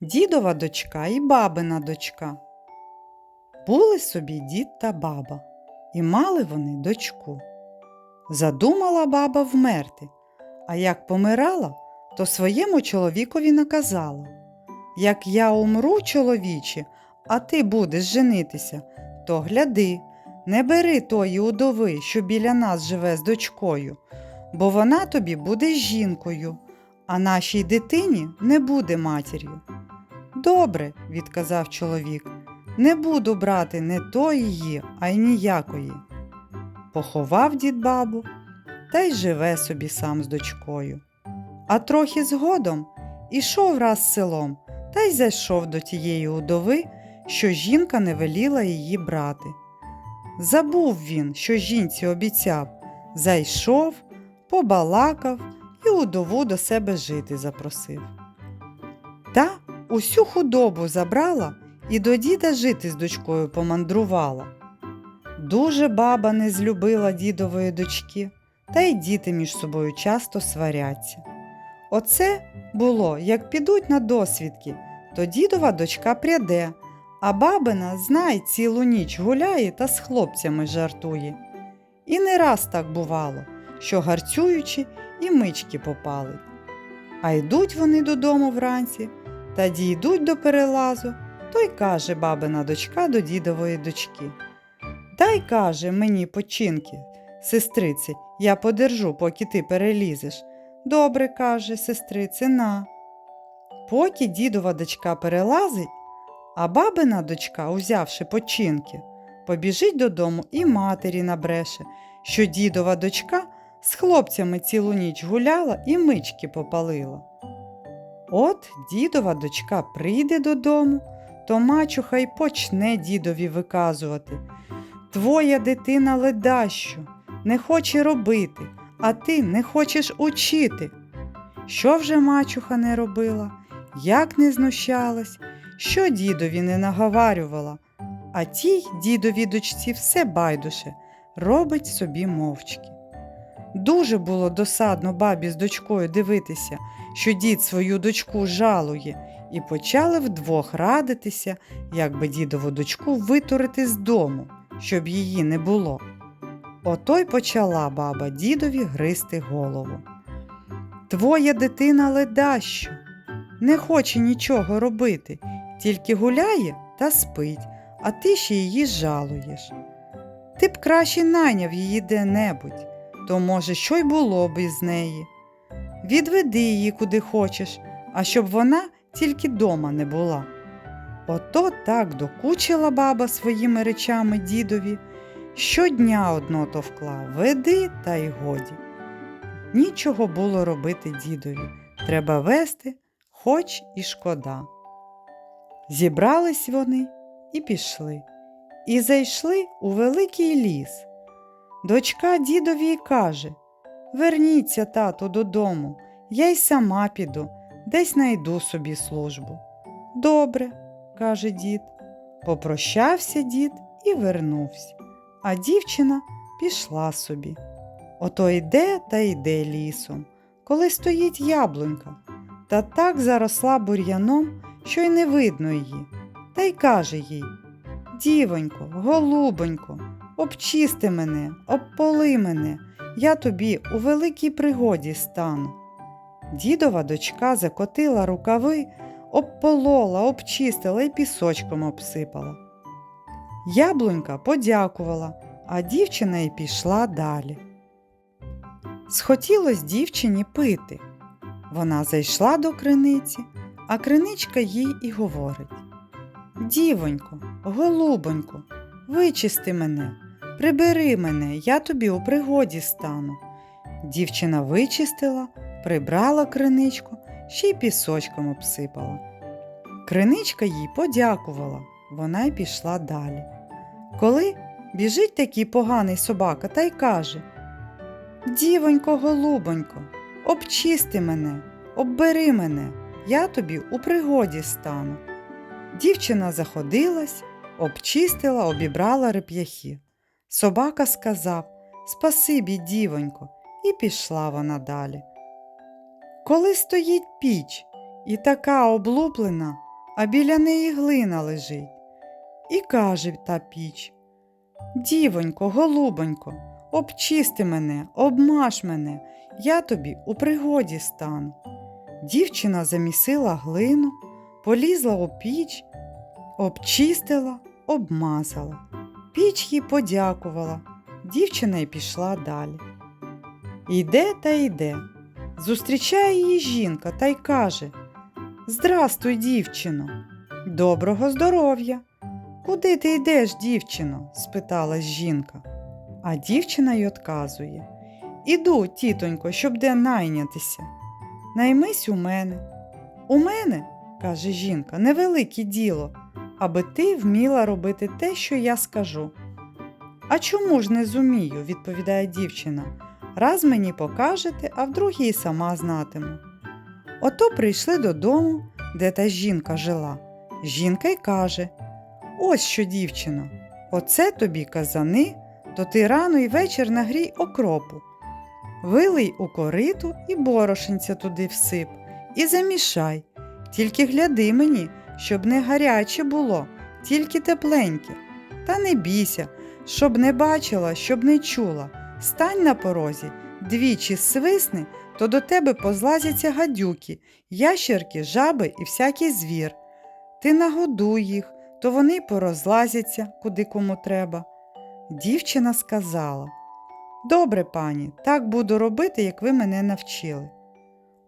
Дідова дочка і бабина дочка. Були собі дід та баба, і мали вони дочку. Задумала баба вмерти, а як помирала, то своєму чоловікові наказала Як я умру, чоловіче, а ти будеш женитися, то гляди, не бери тої удови, що біля нас живе з дочкою, бо вона тобі буде жінкою, а нашій дитині не буде матір'ю. Добре, відказав чоловік, не буду брати не тої, а й ніякої. Поховав дід бабу та й живе собі сам з дочкою. А трохи згодом ішов раз селом та й зайшов до тієї удови, що жінка не веліла її брати. Забув він, що жінці обіцяв, зайшов, побалакав і удову до себе жити запросив. Та усю худобу забрала і до діда жити з дочкою помандрувала. Дуже баба не злюбила дідової дочки, та й діти між собою часто сваряться. Оце було, як підуть на досвідки, то дідова дочка пряде, а бабина, знай, цілу ніч гуляє та з хлопцями жартує. І не раз так бувало, що гарцюючи і мички попали. А йдуть вони додому вранці та дійдуть до перелазу, то й каже бабина дочка до дідової дочки. Дай, каже, мені починки, сестриці, я подержу, поки ти перелізеш. Добре, каже сестриці, на. Поки дідова дочка перелазить, а бабина дочка, узявши починки, побіжить додому і матері набреше, що дідова дочка з хлопцями цілу ніч гуляла і мички попалила. От дідова дочка прийде додому, то мачуха й почне дідові виказувати. Твоя дитина ледащо, не хоче робити, а ти не хочеш учити. Що вже мачуха не робила, як не знущалась, що дідові не наговарювала, а тій дідовій дочці все байдуше, робить собі мовчки. Дуже було досадно бабі з дочкою дивитися, що дід свою дочку жалує, і почали вдвох радитися, як би дідову дочку витурити з дому, щоб її не було. Ото й почала баба дідові гризти голову. Твоя дитина ледащо, не хоче нічого робити, тільки гуляє та спить, а ти ще її жалуєш. Ти б краще найняв її де-небудь, то, може, що й було б із неї. Відведи її куди хочеш, а щоб вона тільки дома не була. Ото так докучила баба своїми речами дідові, щодня одно товкла веди та й годі. Нічого було робити дідові, треба вести, хоч і шкода. Зібрались вони і пішли, і зайшли у великий ліс. Дочка дідові каже Верніться, тату, додому, я й сама піду, десь найду собі службу. Добре, каже дід. Попрощався дід і вернувся, а дівчина пішла собі. Ото йде та йде лісом, коли стоїть яблунька, та так заросла бур'яном, що й не видно її, та й каже їй Дівонько, голубонько, обчисти мене, обполи мене, я тобі у великій пригоді стану. Дідова дочка закотила рукави, обполола, обчистила і пісочком обсипала. Яблунька подякувала, а дівчина й пішла далі. Схотілось дівчині пити. Вона зайшла до криниці, а криничка їй і говорить Дівонько, голубонько, вичисти мене, прибери мене, я тобі у пригоді стану. Дівчина вичистила, прибрала криничку, ще й пісочком обсипала. Криничка їй подякувала, вона й пішла далі. Коли біжить такий поганий собака та й каже Дівонько, голубонько, обчисти мене, оббери мене, я тобі у пригоді стану. Дівчина заходилась, обчистила, обібрала реп'яхи. Собака сказав Спасибі, дівонько, і пішла вона далі. Коли стоїть піч і така облуплена, а біля неї глина лежить. І каже та піч Дівонько, голубонько, обчисти мене, обмаж мене, я тобі у пригоді стану. Дівчина замісила глину, полізла у піч, обчистила, обмазала. Піч їй подякувала. Дівчина й пішла далі. Йде та йде. Зустрічає її жінка та й каже Здрастуй, дівчино, доброго здоров'я. Куди ти йдеш, дівчино? спиталась жінка. А дівчина й отказує Іду, тітонько, щоб де найнятися. Наймись у мене. У мене, каже жінка, невелике діло, аби ти вміла робити те, що я скажу. А чому ж не зумію, відповідає дівчина. Раз мені покажете, а в другій сама знатиму. Ото прийшли додому, де та жінка жила. Жінка й каже Ось що, дівчино, оце тобі казани, то ти рано й вечір нагрій окропу. Вилий у кориту і борошенця туди всип, і замішай. Тільки гляди мені, щоб не гаряче було, тільки тепленьке. Та не бійся, щоб не бачила, щоб не чула. Стань на порозі, двічі свисни, то до тебе позлазяться гадюки, ящерки, жаби і всякий звір. Ти нагодуй їх, то вони порозлазяться, куди кому треба. Дівчина сказала Добре, пані, так буду робити, як ви мене навчили.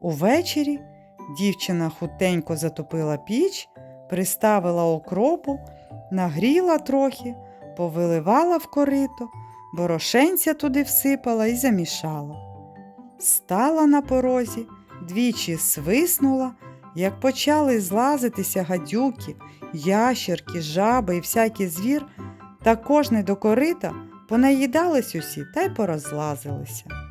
Увечері дівчина хутенько затопила піч, приставила окропу, нагріла трохи, повиливала в корито, борошенця туди всипала і замішала. Стала на порозі, двічі свиснула, як почали злазитися гадюки, ящерки, жаби і всякий звір, та кожне до корита понаїдались усі та й порозлазилися.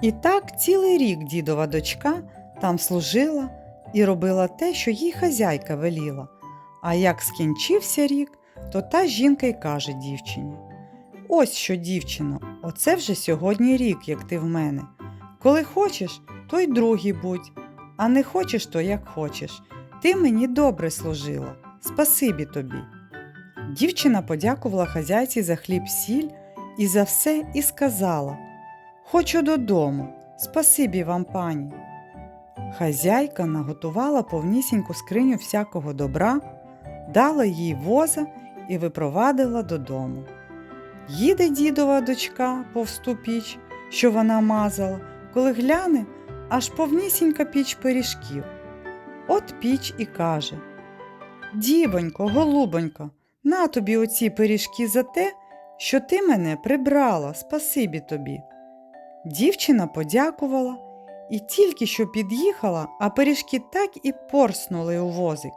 І так цілий рік дідова дочка там служила і робила те, що їй хазяйка веліла. А як скінчився рік, то та жінка й каже дівчині Ось що, дівчино, оце вже сьогодні рік, як ти в мене. Коли хочеш, то й другий будь, а не хочеш, то як хочеш. Ти мені добре служила. Спасибі тобі. Дівчина подякувала хазяйці за хліб сіль і за все і сказала Хочу додому, спасибі вам, пані. Хазяйка наготувала повнісіньку скриню всякого добра, дала їй воза і випровадила додому. Їде дідова дочка повсту піч, що вона мазала, коли гляне, аж повнісінька піч пиріжків. От піч і каже Дівонько, голубонько, на тобі оці пиріжки за те, що ти мене прибрала, спасибі тобі. Дівчина подякувала і тільки що під'їхала, а пиріжки так і порснули у возик.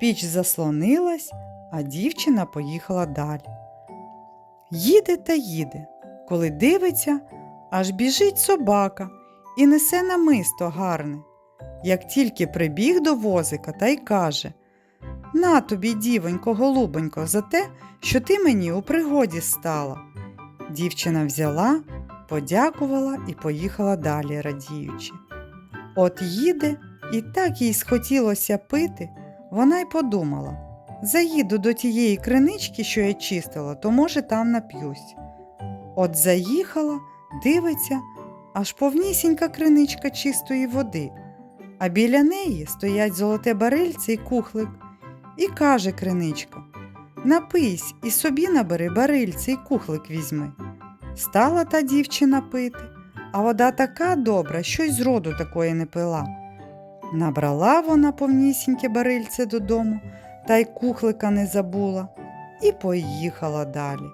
Піч заслонилась, а дівчина поїхала далі. Їде та їде, коли дивиться, аж біжить собака і несе намисто гарне. Як тільки прибіг до возика та й каже На тобі, дівонько, голубонько, за те, що ти мені у пригоді стала. Дівчина взяла, подякувала і поїхала далі, радіючи. От їде, і так їй схотілося пити, вона й подумала заїду до тієї кринички, що я чистила, то, може, там нап'юсь. От заїхала, дивиться, аж повнісінька криничка чистої води, а біля неї стоять золоте барильце й кухлик. І каже криничка Напийсь і собі набери барильце й кухлик візьми. Стала та дівчина пити, а вода така добра, що й зроду такої не пила. Набрала вона повнісіньке барильце додому, та й кухлика не забула, і поїхала далі.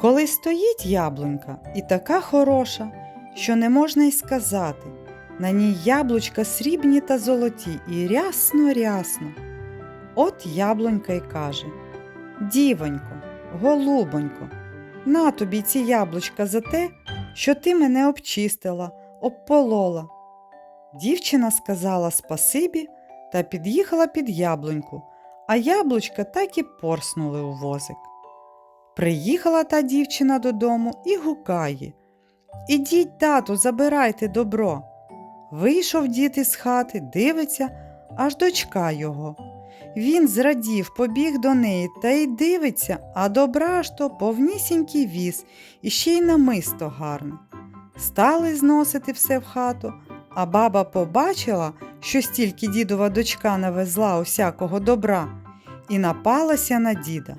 Коли стоїть яблунька і така хороша, що не можна й сказати, на ній яблучка срібні та золоті і рясно рясно. От яблунька й каже Дівонько, голубонько, на тобі ці яблучка за те, що ти мене обчистила, обполола. Дівчина сказала спасибі та під'їхала під яблуньку, а яблучка так і порснули у возик. Приїхала та дівчина додому і гукає Ідіть, тату, забирайте добро. Вийшов дід із хати, дивиться, аж дочка його. Він зрадів, побіг до неї та й дивиться, а добра ж то повнісінький віз, і ще й намисто гарне. Стали зносити все в хату, а баба побачила, що стільки дідова дочка навезла усякого добра, і напалася на діда.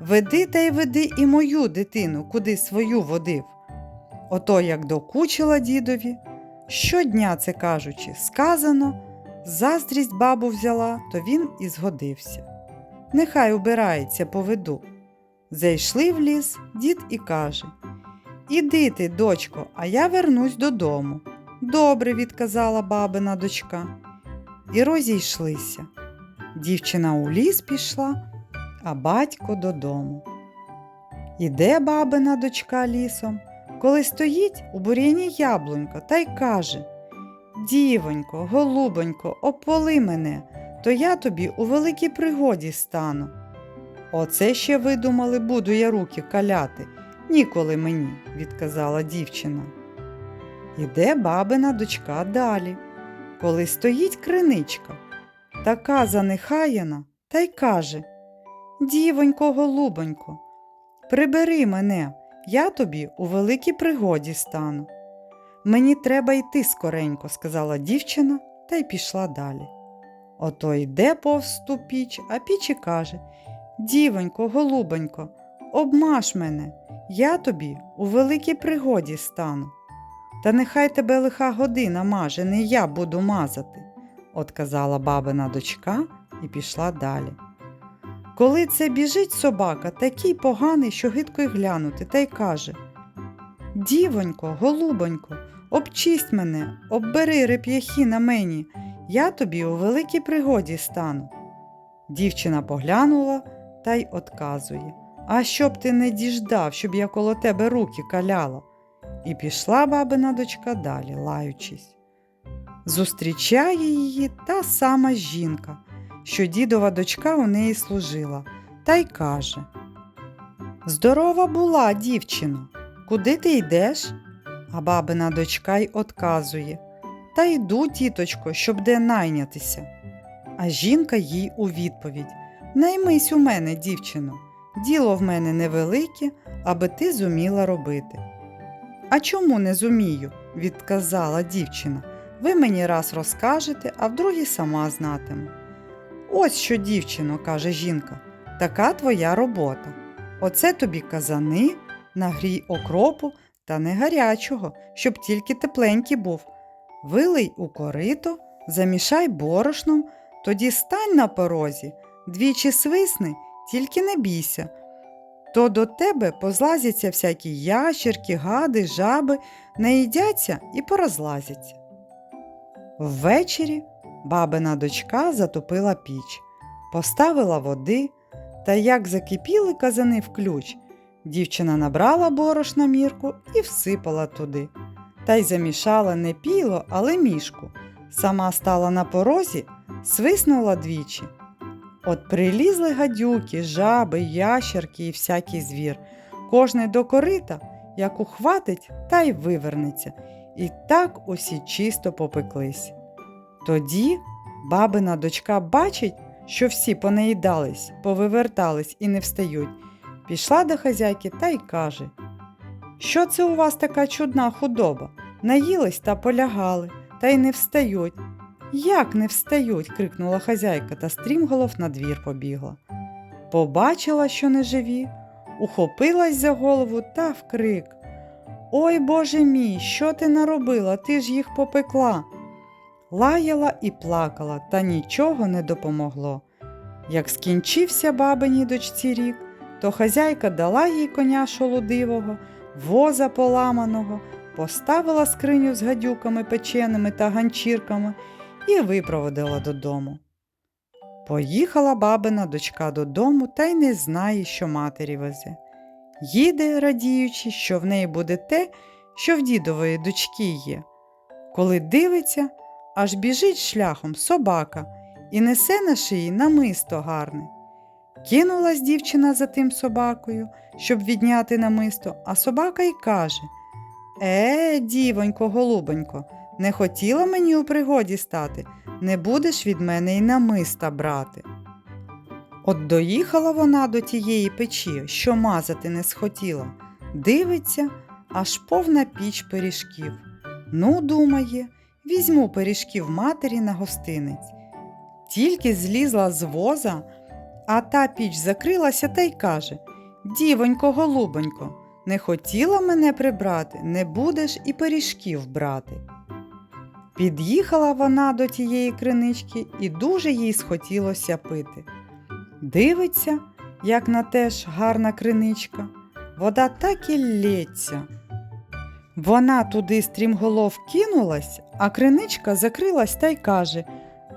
Веди та й веди і мою дитину, куди свою водив. Ото як докучила дідові, щодня це кажучи, сказано, заздрість бабу взяла, то він і згодився. Нехай убирається, поведу. Зайшли в ліс, дід і каже Іди ти, дочко, а я вернусь додому. Добре, відказала бабина дочка. І розійшлися. Дівчина у ліс пішла, а батько додому. Іде бабина дочка лісом, коли стоїть у бур'яні яблунька та й каже Дівонько, голубонько, ополи мене, то я тобі у великій пригоді стану. Оце ще видумали, буду я руки каляти. Ніколи мені, відказала дівчина. Іде бабина дочка далі, коли стоїть криничка, така занехаяна, та й каже Дівонько, голубонько, прибери мене, я тобі у великій пригоді стану. Мені треба йти скоренько, сказала дівчина та й пішла далі. Ото йде повз ту піч, а піч і каже Дівонько, голубонько, обмаш мене, я тобі у великій пригоді стану. Та нехай тебе лиха година маже, не я буду мазати, отказала бабина дочка і пішла далі. Коли це біжить собака, такий поганий, що гидко й глянути, та й каже Дівонько, голубонько, обчисть мене, оббери реп'яхи на мені, я тобі у великій пригоді стану. Дівчина поглянула та й отказує А щоб ти не діждав, щоб я коло тебе руки каляла. І пішла бабина дочка далі, лаючись. Зустрічає її та сама жінка, що дідова дочка у неї служила, та й каже Здорова була, дівчино, куди ти йдеш? А бабина дочка й отказує Та йду, тіточко, щоб де найнятися. А жінка їй у відповідь Наймись у мене, дівчино, діло в мене невелике, аби ти зуміла робити. А чому не зумію? відказала дівчина. Ви мені раз розкажете, а вдруге сама знатиму. Ось що, дівчино, каже жінка, така твоя робота. Оце тобі казани, нагрій окропу та не гарячого, щоб тільки тепленький був. Вилий у корито, замішай борошном, тоді стань на порозі, двічі свисни, тільки не бійся. То до тебе позлазяться всякі ящерки, гади, жаби, наїдяться і порозлазяться. Ввечері бабина дочка затопила піч, поставила води, та як закипіли казани в ключ, дівчина набрала борошна мірку і всипала туди. Та й замішала не піло, але мішку. Сама стала на порозі, свиснула двічі. От прилізли гадюки, жаби, ящерки і всякий звір. Кожний до корита, як ухватить, та й вивернеться. І так усі чисто попеклись. Тоді бабина дочка бачить, що всі понеїдались, повивертались і не встають. Пішла до хазяйки та й каже Що це у вас така чудна худоба? Наїлись та полягали, та й не встають. Як не встають? крикнула хазяйка та стрімголов на двір побігла. Побачила, що не живі, ухопилась за голову та вкрик. Ой Боже мій, що ти наробила? Ти ж їх попекла. Лаяла і плакала, та нічого не допомогло. Як скінчився бабиній дочці рік, то хазяйка дала їй коня шолодивого, воза поламаного, поставила скриню з гадюками печеними та ганчірками і випроводила додому. Поїхала бабина дочка додому та й не знає, що матері везе. Їде, радіючи, що в неї буде те, що в дідової дочки є. Коли дивиться, аж біжить шляхом собака і несе на шиї намисто гарне. Кинулась дівчина за тим собакою, щоб відняти намисто, а собака й каже Е, дівонько, голубонько, Не хотіла мені у пригоді стати, не будеш від мене й намиста брати. От доїхала вона до тієї печі, що мазати не схотіла. Дивиться, аж повна піч пиріжків. Ну, думає, візьму пиріжків матері на гостинець. Тільки злізла з воза, а та піч закрилася та й каже Дівонько, голубонько, не хотіла мене прибрати, не будеш і пиріжків брати. Під'їхала вона до тієї кринички і дуже їй схотілося пити. Дивиться, як на те ж гарна криничка, вода так і лється. Вона туди стрімголов кинулась, а криничка закрилась та й каже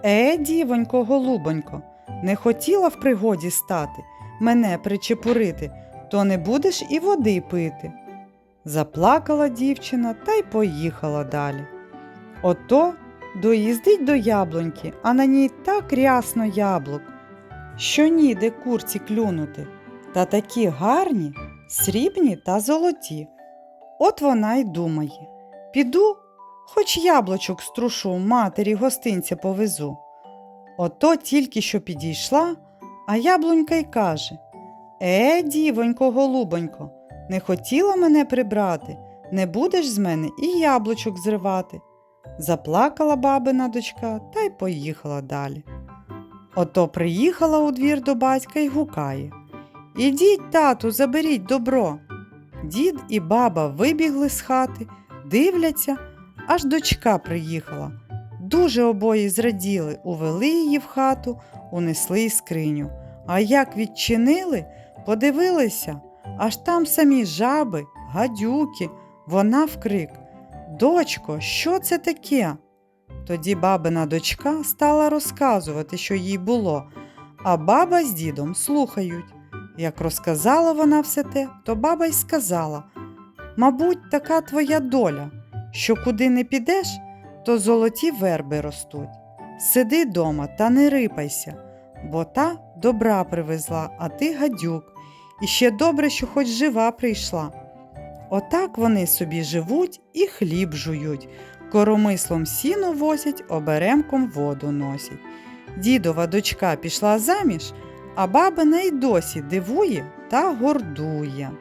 Е, дівонько, голубонько, не хотіла в пригоді стати, мене причепурити, то не будеш і води пити. Заплакала дівчина та й поїхала далі. Ото доїздить до яблуньки, а на ній так рясно яблук, що ніде курці клюнути, та такі гарні, срібні та золоті. От вона й думає піду, хоч яблучок струшу, матері гостинця повезу. Ото тільки що підійшла, а яблунька й каже Е, дівонько, голубонько, не хотіла мене прибрати, не будеш з мене і яблучок зривати. Заплакала бабина дочка та й поїхала далі. Ото приїхала у двір до батька й гукає Ідіть, тату, заберіть добро. Дід і баба вибігли з хати, дивляться, аж дочка приїхала. Дуже обоє зраділи, увели її в хату, унесли й скриню. А як відчинили, подивилися, аж там самі жаби, гадюки, вона вкрик. Дочко, що це таке? Тоді бабина дочка стала розказувати, що їй було, а баба з дідом слухають. Як розказала вона все те, то баба й сказала Мабуть, така твоя доля, що куди не підеш, то золоті верби ростуть. Сиди дома та не рипайся, бо та добра привезла, а ти гадюк, і ще добре, що хоч жива прийшла. Отак вони собі живуть і хліб жують, коромислом сіно возять, оберемком воду носять. Дідова дочка пішла заміж, а бабина й досі дивує та гордує.